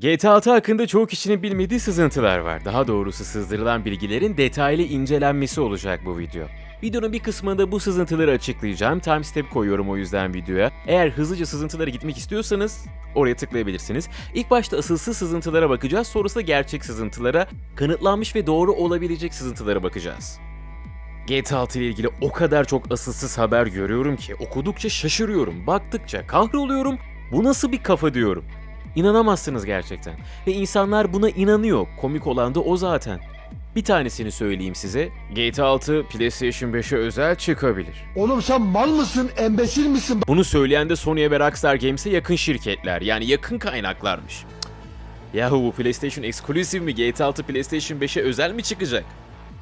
GTA 6 hakkında çoğu kişinin bilmediği sızıntılar var. Daha doğrusu sızdırılan bilgilerin detaylı incelenmesi olacak bu video. Videonun bir kısmında bu sızıntıları açıklayacağım. Timestamp koyuyorum o yüzden videoya. Eğer hızlıca sızıntılara gitmek istiyorsanız oraya tıklayabilirsiniz. İlk başta asılsız sızıntılara bakacağız. Sonrasında gerçek sızıntılara, kanıtlanmış ve doğru olabilecek sızıntılara bakacağız. GTA 6 ile ilgili o kadar çok asılsız haber görüyorum ki okudukça şaşırıyorum, baktıkça kahroluyorum. Bu nasıl bir kafa diyorum. İnanamazsınız gerçekten. Ve insanlar buna inanıyor. Komik olan da o zaten. Bir tanesini söyleyeyim size. GTA 6 PlayStation 5'e özel çıkabilir. Oğlum sen mal mısın, embesil misin? Bunu söyleyen de Sony ve Rockstar Games'e yakın şirketler. Yani yakın kaynaklarmış. Yahu bu PlayStation Exclusive mi? GTA 6 PlayStation 5'e özel mi çıkacak?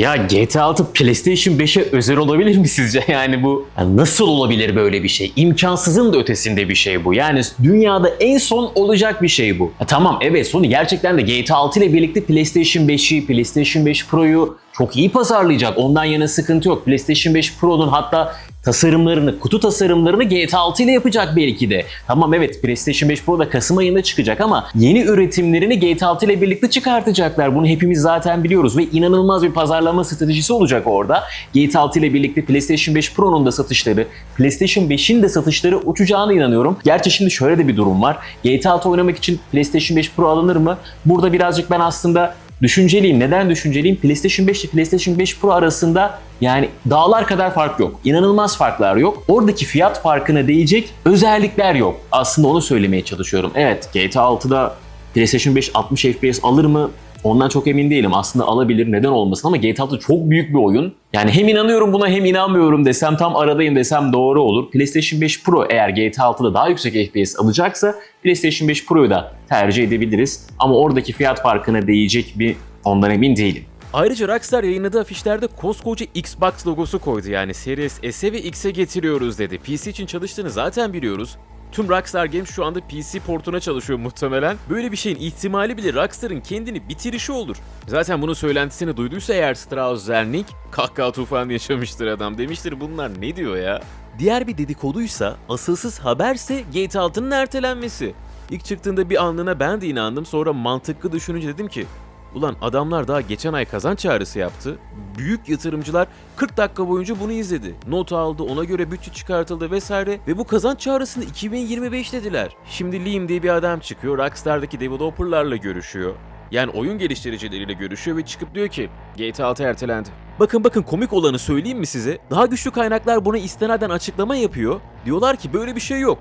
Ya GTA 6 PlayStation 5'e özel olabilir mi sizce? Yani bu ya nasıl olabilir böyle bir şey? İmkansızın da ötesinde bir şey bu. Yani dünyada en son olacak bir şey bu. Ya tamam evet Sony gerçekten de GTA 6 ile birlikte PlayStation 5'i, PlayStation 5 Pro'yu çok iyi pazarlayacak. Ondan yana sıkıntı yok. PlayStation 5 Pro'nun hatta tasarımlarını, kutu tasarımlarını GTA 6 ile yapacak belki de. Tamam evet PlayStation 5 Pro da Kasım ayında çıkacak ama yeni üretimlerini GTA 6 ile birlikte çıkartacaklar. Bunu hepimiz zaten biliyoruz ve inanılmaz bir pazarlama stratejisi olacak orada. GTA 6 ile birlikte PlayStation 5 Pro'nun da satışları, PlayStation 5'in de satışları uçacağına inanıyorum. Gerçi şimdi şöyle de bir durum var. GTA 6 oynamak için PlayStation 5 Pro alınır mı? Burada birazcık ben aslında Düşünceliyim. Neden düşünceliyim? PlayStation 5 ile PlayStation 5 Pro arasında yani dağlar kadar fark yok. İnanılmaz farklar yok. Oradaki fiyat farkına değecek özellikler yok. Aslında onu söylemeye çalışıyorum. Evet GTA 6'da PlayStation 5 60 FPS alır mı? Ondan çok emin değilim. Aslında alabilir neden olmasın ama GTA 6 çok büyük bir oyun. Yani hem inanıyorum buna hem inanmıyorum desem tam aradayım desem doğru olur. PlayStation 5 Pro eğer GTA 6'da daha yüksek FPS alacaksa PlayStation 5 Pro'yu da tercih edebiliriz. Ama oradaki fiyat farkına değecek bir ondan emin değilim. Ayrıca Rockstar yayınladığı afişlerde koskoca Xbox logosu koydu yani Series S'e ve X'e getiriyoruz dedi. PC için çalıştığını zaten biliyoruz. Tüm Rockstar Games şu anda PC portuna çalışıyor muhtemelen. Böyle bir şeyin ihtimali bile Rockstar'ın kendini bitirişi olur. Zaten bunun söylentisini duyduysa eğer Strauss Zelnick kahkaha tufanı yaşamıştır adam demiştir bunlar ne diyor ya? Diğer bir dedikoduysa asılsız haberse GTA 6'nın ertelenmesi. İlk çıktığında bir anlığına ben de inandım sonra mantıklı düşününce dedim ki Ulan adamlar daha geçen ay kazanç çağrısı yaptı. Büyük yatırımcılar 40 dakika boyunca bunu izledi. Not aldı, ona göre bütçe çıkartıldı vesaire ve bu kazanç çağrısını 2025 dediler. Şimdi Liam diye bir adam çıkıyor, Rockstar'daki developerlarla görüşüyor. Yani oyun geliştiricileriyle görüşüyor ve çıkıp diyor ki GTA 6 ertelendi. Bakın bakın komik olanı söyleyeyim mi size? Daha güçlü kaynaklar buna istinaden açıklama yapıyor. Diyorlar ki böyle bir şey yok.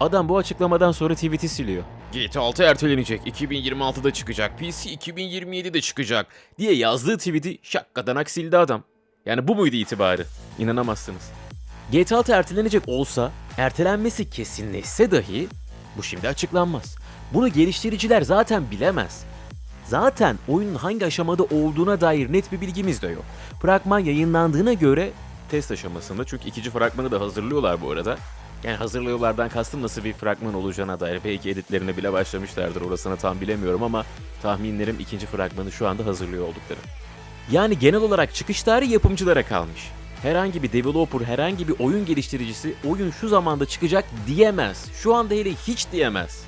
Adam bu açıklamadan sonra tweet'i siliyor. GTA 6 ertelenecek, 2026'da çıkacak, PC 2027'de çıkacak diye yazdığı tweet'i şakkadanak sildi adam. Yani bu muydu itibarı? İnanamazsınız. GTA 6 ertelenecek olsa, ertelenmesi kesinleşse dahi bu şimdi açıklanmaz. Bunu geliştiriciler zaten bilemez. Zaten oyunun hangi aşamada olduğuna dair net bir bilgimiz de yok. Fragman yayınlandığına göre test aşamasında çünkü ikinci fragmanı da hazırlıyorlar bu arada. Yani hazırlıyorlardan kastım nasıl bir fragman olacağına dair. Belki editlerine bile başlamışlardır orasını tam bilemiyorum ama tahminlerim ikinci fragmanı şu anda hazırlıyor oldukları. Yani genel olarak çıkış tarihi yapımcılara kalmış. Herhangi bir developer, herhangi bir oyun geliştiricisi oyun şu zamanda çıkacak diyemez. Şu anda hele hiç diyemez.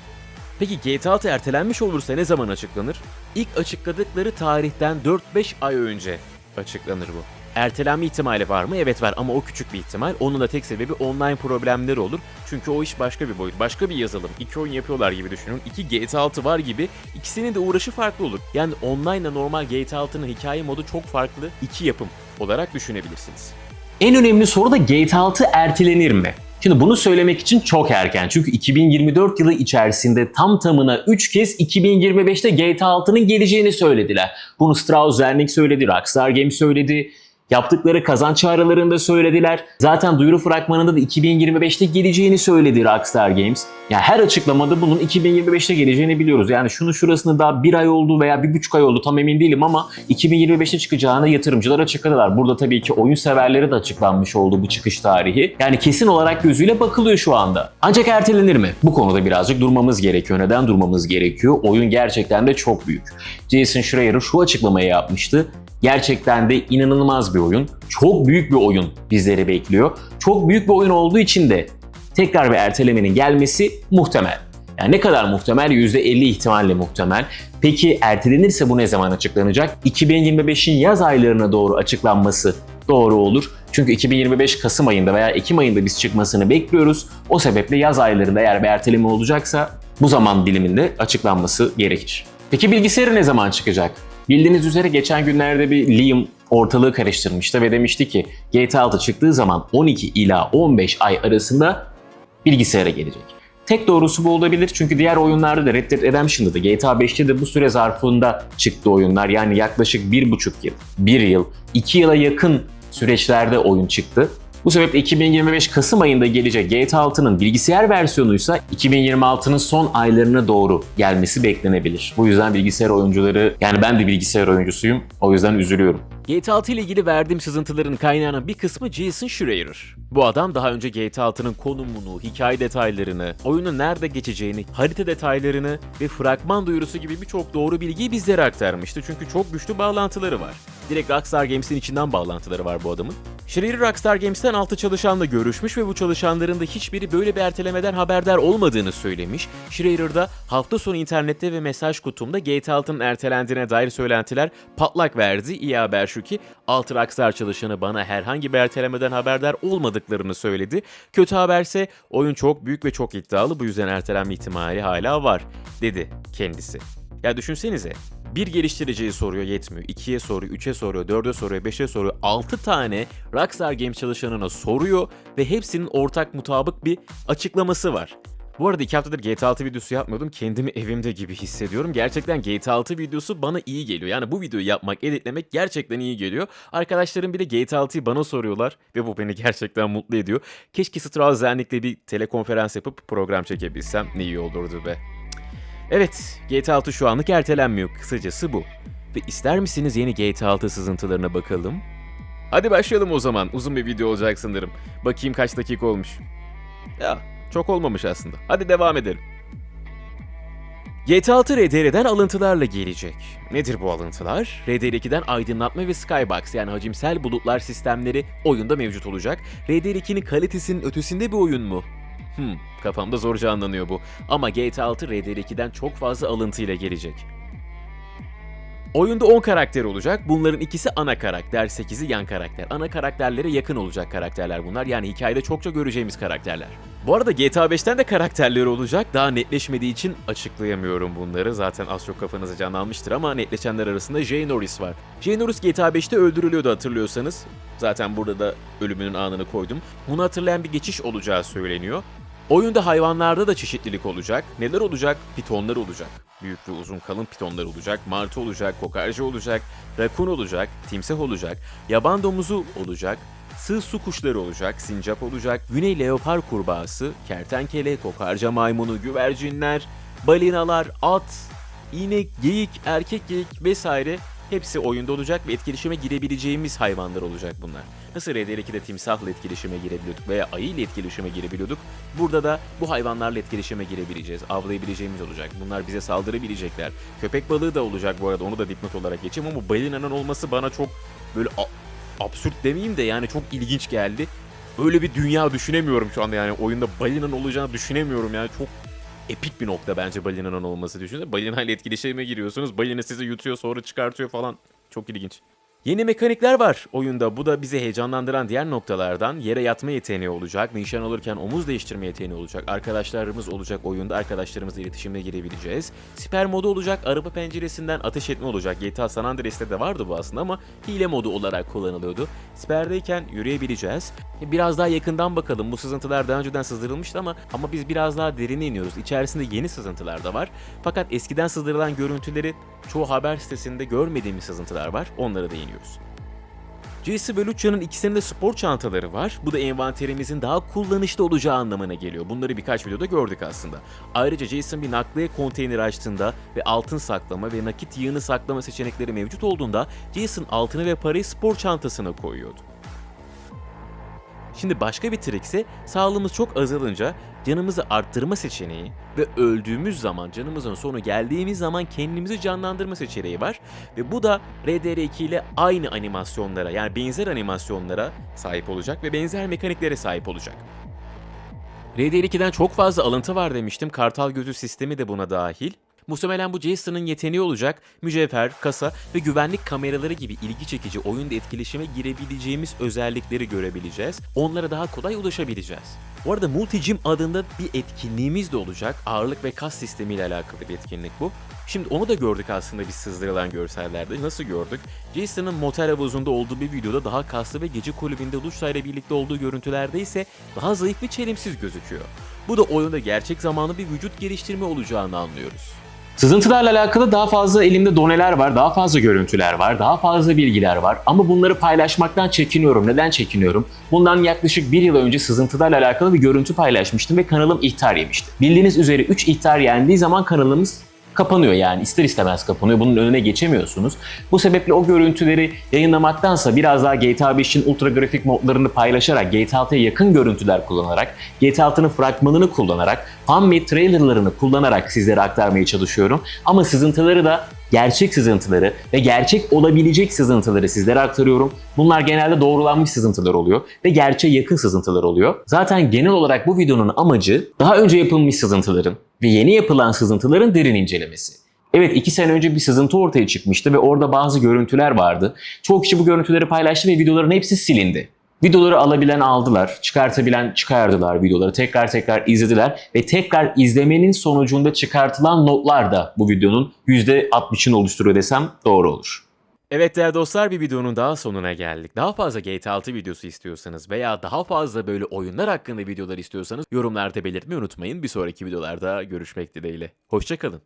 Peki GTA 6 ertelenmiş olursa ne zaman açıklanır? İlk açıkladıkları tarihten 4-5 ay önce açıklanır bu. Ertelenme ihtimali var mı? Evet var ama o küçük bir ihtimal. Onun da tek sebebi online problemleri olur. Çünkü o iş başka bir boyut, başka bir yazılım. İki oyun yapıyorlar gibi düşünün. İki GTA 6 var gibi ikisinin de uğraşı farklı olur. Yani online ile normal GTA 6'nın hikaye modu çok farklı iki yapım olarak düşünebilirsiniz. En önemli soru da GTA 6 ertelenir mi? Şimdi bunu söylemek için çok erken. Çünkü 2024 yılı içerisinde tam tamına 3 kez 2025'te GTA 6'nın geleceğini söylediler. Bunu Strauss Zelnick söyledi, Rockstar Games söyledi. Yaptıkları kazanç çağrılarında söylediler. Zaten duyuru fragmanında da 2025'te geleceğini söyledi Rockstar Games. Yani her açıklamada bunun 2025'te geleceğini biliyoruz. Yani şunu şurasını daha bir ay oldu veya bir buçuk ay oldu tam emin değilim ama 2025'te çıkacağını yatırımcılar açıkladılar. Burada tabii ki oyun severlere de açıklanmış oldu bu çıkış tarihi. Yani kesin olarak gözüyle bakılıyor şu anda. Ancak ertelenir mi? Bu konuda birazcık durmamız gerekiyor. Neden durmamız gerekiyor? Oyun gerçekten de çok büyük. Jason Schreier şu açıklamayı yapmıştı. Gerçekten de inanılmaz bir oyun. Çok büyük bir oyun bizleri bekliyor. Çok büyük bir oyun olduğu için de tekrar bir ertelemenin gelmesi muhtemel. Yani ne kadar muhtemel? %50 ihtimalle muhtemel. Peki ertelenirse bu ne zaman açıklanacak? 2025'in yaz aylarına doğru açıklanması doğru olur. Çünkü 2025 Kasım ayında veya Ekim ayında biz çıkmasını bekliyoruz. O sebeple yaz aylarında eğer bir erteleme olacaksa bu zaman diliminde açıklanması gerekir. Peki bilgisayarı ne zaman çıkacak? Bildiğiniz üzere geçen günlerde bir Liam ortalığı karıştırmıştı ve demişti ki GTA 6 çıktığı zaman 12 ila 15 ay arasında bilgisayara gelecek. Tek doğrusu bu olabilir çünkü diğer oyunlarda da Red Dead Redemption'da da GTA 5'te de bu süre zarfında çıktı oyunlar. Yani yaklaşık 1,5 yıl, 1 yıl, 2 yıla yakın süreçlerde oyun çıktı. Bu sebeple 2025 Kasım ayında gelecek GTA 6'nın bilgisayar versiyonuysa 2026'nın son aylarına doğru gelmesi beklenebilir. Bu yüzden bilgisayar oyuncuları, yani ben de bilgisayar oyuncusuyum, o yüzden üzülüyorum. GTA 6 ile ilgili verdiğim sızıntıların kaynağının bir kısmı Jason Schreier. Bu adam daha önce GTA 6'nın konumunu, hikaye detaylarını, oyunun nerede geçeceğini, harita detaylarını ve fragman duyurusu gibi birçok doğru bilgiyi bizlere aktarmıştı. Çünkü çok güçlü bağlantıları var. Direkt Rockstar Games'in içinden bağlantıları var bu adamın. Schreier Rockstar Games'ten altı çalışanla görüşmüş ve bu çalışanların da hiçbiri böyle bir ertelemeden haberdar olmadığını söylemiş. Schreier da hafta sonu internette ve mesaj kutumda GTA 6'nın ertelendiğine dair söylentiler patlak verdi. İyi haber şu ki 6 Rockstar çalışanı bana herhangi bir ertelemeden haberdar olmadıklarını söyledi. Kötü haberse oyun çok büyük ve çok iddialı bu yüzden ertelenme ihtimali hala var dedi kendisi. Ya düşünsenize bir geliştiriciyi soruyor yetmiyor. 2'ye soruyor, 3'e soruyor, 4'e soruyor, 5'e soruyor. 6 tane Rockstar Games çalışanına soruyor ve hepsinin ortak mutabık bir açıklaması var. Bu arada 2 haftadır GTA 6 videosu yapmıyordum. Kendimi evimde gibi hissediyorum. Gerçekten GTA 6 videosu bana iyi geliyor. Yani bu videoyu yapmak, editlemek gerçekten iyi geliyor. Arkadaşlarım bile GTA 6'yı bana soruyorlar ve bu beni gerçekten mutlu ediyor. Keşke Strauss-Zelnick'le bir telekonferans yapıp program çekebilsem ne iyi olurdu be. Evet, GTA 6 şu anlık ertelenmiyor. Kısacası bu. Ve ister misiniz yeni GTA 6 sızıntılarına bakalım? Hadi başlayalım o zaman. Uzun bir video olacak sanırım. Bakayım kaç dakika olmuş. Ya, çok olmamış aslında. Hadi devam edelim. GTA 6 RDR'den alıntılarla gelecek. Nedir bu alıntılar? RDR2'den aydınlatma ve skybox yani hacimsel bulutlar sistemleri oyunda mevcut olacak. RDR2'nin kalitesinin ötesinde bir oyun mu? Hmm, kafamda zor canlanıyor bu. Ama GTA 6 RDR2'den çok fazla alıntıyla gelecek. Oyunda 10 karakter olacak. Bunların ikisi ana karakter, 8'i yan karakter. Ana karakterlere yakın olacak karakterler bunlar. Yani hikayede çokça göreceğimiz karakterler. Bu arada GTA 5'ten de karakterleri olacak. Daha netleşmediği için açıklayamıyorum bunları. Zaten az çok kafanızı canlanmıştır ama netleşenler arasında Jay Norris var. Jay Norris GTA 5'te öldürülüyordu hatırlıyorsanız. Zaten burada da ölümünün anını koydum. Bunu hatırlayan bir geçiş olacağı söyleniyor. Oyunda hayvanlarda da çeşitlilik olacak. Neler olacak? Pitonlar olacak. Büyük ve uzun kalın pitonlar olacak. Martı olacak, kokarca olacak, rakun olacak, timsah olacak, yaban domuzu olacak, sığ su kuşları olacak, sincap olacak, güney leopar kurbağası, kertenkele, kokarca maymunu, güvercinler, balinalar, at, inek, geyik, erkek geyik vesaire hepsi oyunda olacak ve etkileşime girebileceğimiz hayvanlar olacak bunlar. Nasıl RDR2'de timsahla etkileşime girebiliyorduk veya ayı ile etkileşime girebiliyorduk. Burada da bu hayvanlarla etkileşime girebileceğiz. Avlayabileceğimiz olacak. Bunlar bize saldırabilecekler. Köpek balığı da olacak bu arada onu da dipnot olarak geçeyim ama balinanın olması bana çok böyle absürt demeyeyim de yani çok ilginç geldi. Öyle bir dünya düşünemiyorum şu anda yani oyunda balinanın olacağını düşünemiyorum yani çok epik bir nokta bence balinanın olması düşünün. Balina ile etkileşime giriyorsunuz. Balina sizi yutuyor sonra çıkartıyor falan. Çok ilginç. Yeni mekanikler var oyunda. Bu da bizi heyecanlandıran diğer noktalardan. Yere yatma yeteneği olacak. Nişan alırken omuz değiştirme yeteneği olacak. Arkadaşlarımız olacak oyunda. Arkadaşlarımızla iletişime girebileceğiz. Siper modu olacak. Araba penceresinden ateş etme olacak. GTA San Andreas'te de vardı bu aslında ama hile modu olarak kullanılıyordu. Siperdeyken yürüyebileceğiz. Biraz daha yakından bakalım. Bu sızıntılar daha önceden sızdırılmıştı ama ama biz biraz daha derine iniyoruz. İçerisinde yeni sızıntılar da var. Fakat eskiden sızdırılan görüntüleri çoğu haber sitesinde görmediğimiz sızıntılar var. Onları da iniyoruz. JC ve Lucia'nın ikisinin de spor çantaları var. Bu da envanterimizin daha kullanışlı olacağı anlamına geliyor. Bunları birkaç videoda gördük aslında. Ayrıca Jason bir nakliye konteyneri açtığında ve altın saklama ve nakit yığını saklama seçenekleri mevcut olduğunda Jason altını ve parayı spor çantasına koyuyordu. Şimdi başka bir trik ise sağlığımız çok azalınca canımızı arttırma seçeneği ve öldüğümüz zaman canımızın sonu geldiğimiz zaman kendimizi canlandırma seçeneği var. Ve bu da RDR2 ile aynı animasyonlara yani benzer animasyonlara sahip olacak ve benzer mekaniklere sahip olacak. RDR2'den çok fazla alıntı var demiştim. Kartal gözü sistemi de buna dahil. Muhtemelen bu Jason'ın yeteneği olacak. Mücevher, kasa ve güvenlik kameraları gibi ilgi çekici oyunda etkileşime girebileceğimiz özellikleri görebileceğiz. Onlara daha kolay ulaşabileceğiz. Bu arada Multigym adında bir etkinliğimiz de olacak. Ağırlık ve kas sistemiyle alakalı bir etkinlik bu. Şimdi onu da gördük aslında biz sızdırılan görsellerde. Nasıl gördük? Jason'ın motel havuzunda olduğu bir videoda daha kaslı ve gece kulübünde Lucia ile birlikte olduğu görüntülerde ise daha zayıf ve çelimsiz gözüküyor. Bu da oyunda gerçek zamanlı bir vücut geliştirme olacağını anlıyoruz. Sızıntılarla alakalı daha fazla elimde doneler var, daha fazla görüntüler var, daha fazla bilgiler var. Ama bunları paylaşmaktan çekiniyorum. Neden çekiniyorum? Bundan yaklaşık bir yıl önce sızıntılarla alakalı bir görüntü paylaşmıştım ve kanalım ihtar yemişti. Bildiğiniz üzere 3 ihtar yendiği zaman kanalımız kapanıyor yani ister istemez kapanıyor. Bunun önüne geçemiyorsunuz. Bu sebeple o görüntüleri yayınlamaktansa biraz daha GTA 5'in ultra grafik modlarını paylaşarak, GTA 6'ya yakın görüntüler kullanarak, GTA 6'nın fragmanını kullanarak, fanmade trailerlarını kullanarak sizlere aktarmaya çalışıyorum. Ama sızıntıları da gerçek sızıntıları ve gerçek olabilecek sızıntıları sizlere aktarıyorum. Bunlar genelde doğrulanmış sızıntılar oluyor ve gerçeğe yakın sızıntılar oluyor. Zaten genel olarak bu videonun amacı daha önce yapılmış sızıntıların ve yeni yapılan sızıntıların derin incelemesi. Evet iki sene önce bir sızıntı ortaya çıkmıştı ve orada bazı görüntüler vardı. Çoğu kişi bu görüntüleri paylaştı ve videoların hepsi silindi. Videoları alabilen aldılar, çıkartabilen çıkardılar videoları, tekrar tekrar izlediler ve tekrar izlemenin sonucunda çıkartılan notlar da bu videonun %60'ını oluşturuyor desem doğru olur. Evet değerli dostlar bir videonun daha sonuna geldik. Daha fazla GTA 6 videosu istiyorsanız veya daha fazla böyle oyunlar hakkında videolar istiyorsanız yorumlarda belirtmeyi unutmayın. Bir sonraki videolarda görüşmek dileğiyle. Hoşçakalın.